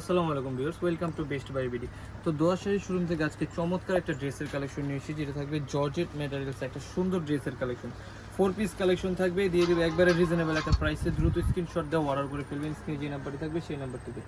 আসসালামু আলাইকুম viewers, welcome to best buy BD. তো দোয়াশাহী শোরুম থেকে আজকে চমৎকার একটা ড্রেসের কালেকশন নিয়ে এসেছি, যেটা থাকবে জর্জেট মেটারিয়ালস একটা সুন্দর ড্রেসের কালেকশন। ফোর পিস কালেকশন থাকবে, দিয়ে দেবে একবারে রিজনেবল একটা প্রাইসে দ্রুত স্ক্রিনশট দেওয়া অর্ডার করে ফেলবেন স্ক্রিনে যে নাম্বারটি থাকবে সেই নাম্বার থেকে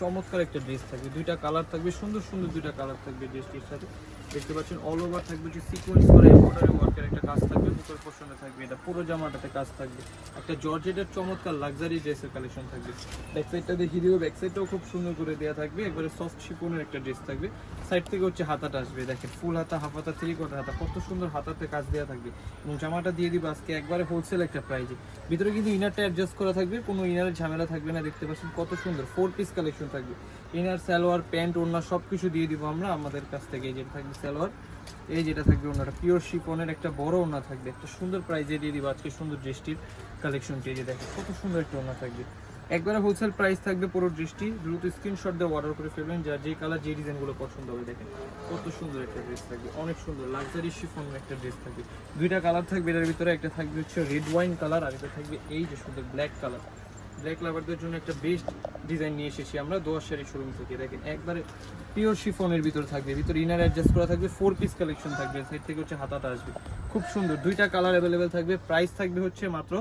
চমৎকার একটা ড্রেস থাকবে, দুইটা কালার থাকবে, সুন্দর সুন্দর দুইটা কালার থাকবে ড্রেসটির সাথে। দেখতে পাচ্ছেন অল ওভার থাকবে যে সিকোয়েন্স করে এমব্রয়ডারি ওয়ার্কের একটা কাজ থাকবে উপর পোর্শনে থাকবে, এটা পুরো জামাটাতে কাজ থাকবে। একটা জর্জেটের চমৎকার লাক্সারি ড্রেসের কালেকশন থাকবে। ব্যাক সাইডটা দেখিয়ে দিব ব্যাক সাইডটাও খুব সুন্দর করে দেওয়া থাকবে, একবারে সফট শিপনের একটা ড্রেস থাকবে। সাইড থেকে হচ্ছে হাতাটা আসবে, দেখেন ফুল হাতা হাফ হাতা থ্রি কোয়ার্টার হাতা, কত সুন্দর হাতাতে কাজ দেওয়া থাকবে। এবং জামাটা দিয়ে দিব আজকে একবারে হোলসেল একটা প্রাইজে ভিতরে কিন্তু ইনারটা অ্যাডজাস্ট করা থাকবে, কোনো ইনারের ঝামেলা থাকবে না, দেখতে পাচ্ছেন কত সুন্দর ফোর পিস কালেকশন থাকবে। ইনার সালোয়ার প্যান্ট ওড়না সব কিছু দিয়ে দিব আমরা, আমাদের কাছ থেকে এই যেটা থাকবে সালোয়ার এই যেটা থাকবে ওনাটা পিওর শিপনের একটা বড় ওনা থাকবে। একটা সুন্দর প্রাইজে দিয়ে দিব আজকে সুন্দর ড্রেসটির কালেকশন পেয়ে যে দেখেন, কত সুন্দর একটা ওনা থাকবে। একবারে হোলসেল প্রাইস থাকবে পুরো দৃষ্টি দ্রুত স্ক্রিনশট দিয়ে অর্ডার করে ফেলবেন, যার যে কালার যে ডিজাইনগুলো পছন্দ হবে। দেখেন, কত সুন্দর একটা ড্রেস থাকবে, অনেক সুন্দর লাক্সারি শিফন একটা ড্রেস থাকবে। দুইটা কালার থাকবে, এটার ভিতরে একটা থাকবে হচ্ছে রেড ওয়াইন কালার আর এটা থাকবে এই যে সুন্দর ব্ল্যাক কালার ব্ল্যাক লাভারদের জন্য একটা বেস্ট ডিজাইন নিয়ে এসেছি আমরা দোয়াশ শাড়ি শোরুম থেকে। দেখেন, একবারে পিওর শিফনের ভিতর থাকবে, ভিতর ইনার অ্যাডজাস্ট করা থাকবে ফোর পিস কালেকশন থাকবে সাইড থেকে হচ্ছে হাতাটা আসবে। খুব সুন্দর, দুইটা কালার অ্যাভেলেবেল থাকবে প্রাইস থাকবে হচ্ছে মাত্র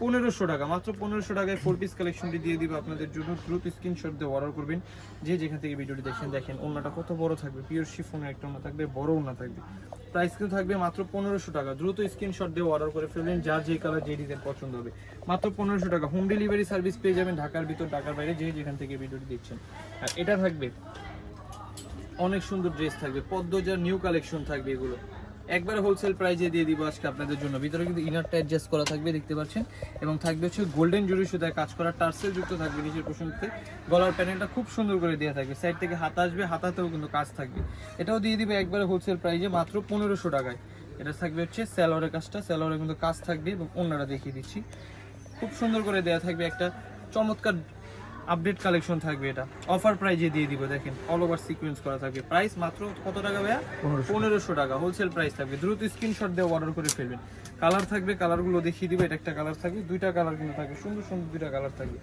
পনেরোশো টাকা, মাত্র পনেরোশো টাকায় ফোর পিস কালেকশনটি দিয়ে দিব আপনাদের জন্য। দ্রুত স্ক্রিনশট দিয়ে অর্ডার করবেন। যে যেখান থেকে ভিডিওটি দেখছেন, দেখেন ওনাটা কত বড় থাকবে। পিওর শিফনের একটা ওনা থাকবে, বড় ওনা থাকবে। প্রাইস কিন্তু থাকবে মাত্র পনেরোশো টাকা। দ্রুত স্ক্রিনশট দিয়ে অর্ডার করে ফেলবেন, যার যে কালার যে ডিজাইন পছন্দ হবে। মাত্র পনেরোশো টাকা। হোম ডেলিভারি সার্ভিস পেয়ে যাবেন ঢাকার ভিতর, ঢাকার বাইরে, যে যেখান থেকে ভিডিওটি দেখছেন। আর এটা থাকবে, অনেক সুন্দর ড্রেস থাকবে, পদ্মজার নিউ কালেকশন থাকবে এগুলো। একবারে হোলসেল প্রাইজে দিয়ে দিব আজকে আপনাদের জন্য। ভিতরে কিন্তু ইনারটা অ্যাডজাস্ট করা থাকবে, দেখতে পাচ্ছেন? এবং থাকবে হচ্ছে গোল্ডেন জুরি সুতায় কাজ করা, টার্সেল যুক্ত থাকবে নিচের পোষণতে গলার প্যানেলটা খুব সুন্দর করে দেওয়া থাকবে। সাইড থেকে হাতা আসবে হাতাতেও কিন্তু কাজ থাকবে। এটাও দিয়ে দিবে একবারে হোলসেল প্রাইজে মাত্র পনেরোশো টাকায়। এটা থাকবে হচ্ছে স্যালোয়ারের কাজটা। স্যালোয়ারে কিন্তু কাজ থাকবে এবং অন্যরা দেখিয়ে দিচ্ছি। খুব সুন্দর করে দেওয়া থাকবে একটা চমৎকার আপডেট কালেকশন থাকবে এটা। অফার প্রাইজে দিয়ে দিব দেখেন। অল ওভার সিকোয়েন্স করা থাকবে। প্রাইস মাত্র কত টাকা ভাইয়া? পনেরোশো। টাকা। হোলসেল প্রাইস থাকবে। দ্রুত স্ক্রিনশট দিয়ে অর্ডার করে ফেলবেন। কালার থাকবে কালারগুলো দেখিয়ে দিবে। এটা একটা কালার থাকবে দুইটা কালার কিন্তু থাকবে। সুন্দর সুন্দর দুইটা কালার থাকবে।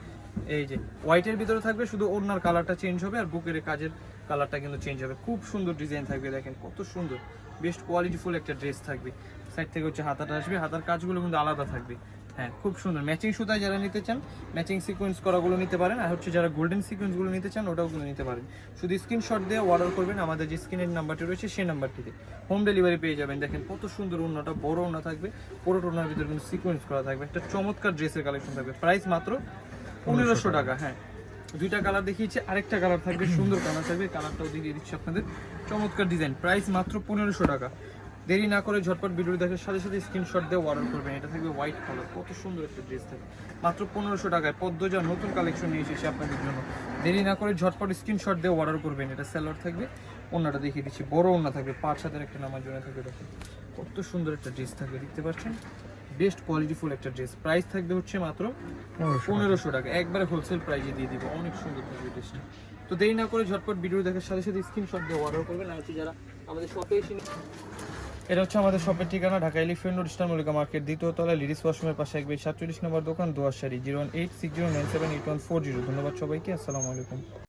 এই যে হোয়াইটের ভিতরে থাকবে শুধু ওনার কালারটা চেঞ্জ হবে আর বুকের কাজের কালারটা কিন্তু চেঞ্জ হবে। খুব সুন্দর ডিজাইন থাকবে দেখেন। কত সুন্দর। বেস্ট কোয়ালিটিফুল একটা ড্রেস থাকবে। সাইড থেকে হচ্ছে হাতাটা আসবে। হাতার কাজগুলো কিন্তু আলাদা থাকবে। হ্যাঁ খুব সুন্দর। ম্যাচিং সুতায় যারা নিতে চান ম্যাচিং সিকোয়েন্স করাগুলো নিতে পারেন। আর হচ্ছে যারা গোল্ডেন সিকোয়েন্সগুলো নিতে চান ওটাওগুলো নিতে পারেন। শুধু স্ক্রিনশট দিয়ে অর্ডার করবেন। আমাদের যে স্ক্রিনের নাম্বারটি রয়েছে, সেই নাম্বারটিতে হোম ডেলিভারি পেয়ে যাবেন। দেখেন কত সুন্দর ওড়নাটা, বড় ওড়না থাকবে। পুরো ওড়নার ভিতরে কিন্তু সিকোয়েন্স করা থাকবে। একটা চমৎকার ড্রেসের কালেকশন থাকবে। প্রাইস মাত্র পনেরোশো টাকা হ্যাঁ। দুইটা কালার দেখিয়েছি, আরেকটা কালার থাকবে, সুন্দর কালার থাকবে। কালারটাও দিয়ে দিচ্ছি আপনাদের। চমৎকার ডিজাইন প্রাইস মাত্র পনেরোশো টাকা। দেরি না করে ঝটপট ভিডিও দেখার সাথে সাথে স্ক্রিনশট দিয়ে অর্ডার করবেন। এটা থাকবে হোয়াইট কালার কত সুন্দর একটা ড্রেস থাকবে। মাত্র পনেরোশো টাকায় পদ্মজা নতুন কালেকশন নিয়ে এসেছি আপনাদের জন্য। দেরি না করে ঝটপট স্ক্রিনশট দিয়ে অর্ডার করবেন। এটা স্যালোয়ার থাকবে। অন্যটা দেখিয়ে দিচ্ছি। বড় অন্য থাকবে। পাঁচ হাতের একটা নামার জন্য থাকবে। দেখুন কত সুন্দর একটা ড্রেস থাকবে। দেখতে পাচ্ছেন? বেস্ট কোয়ালিটিফুল একটা ড্রেস প্রাইস থাকবে হচ্ছে মাত্র পনেরোশো টাকা। একবারে হোলসেল প্রাইসে দিয়ে দিব। অনেক সুন্দর থাকবে ড্রেসটা তো দেরি না করে ঝটপট ভিডিও দেখার সাথে সাথে স্ক্রিনশট দিয়ে অর্ডার করবেন। আর হচ্ছে যারা আমাদের শপে এসে এটা হচ্ছে আমাদের শপের ঠিকানা, Dhaka elephant road Eastern Mallika market, দ্বিতীয় তলায় লিডিস ওয়াশরুমের পাশে একবার সাতচল্লিশ নম্বর দোকান Doashari zero eight six zero nine seven eight one four zero. ধন্যবাদ সবাইকে, আসসালামু আলাইকুম।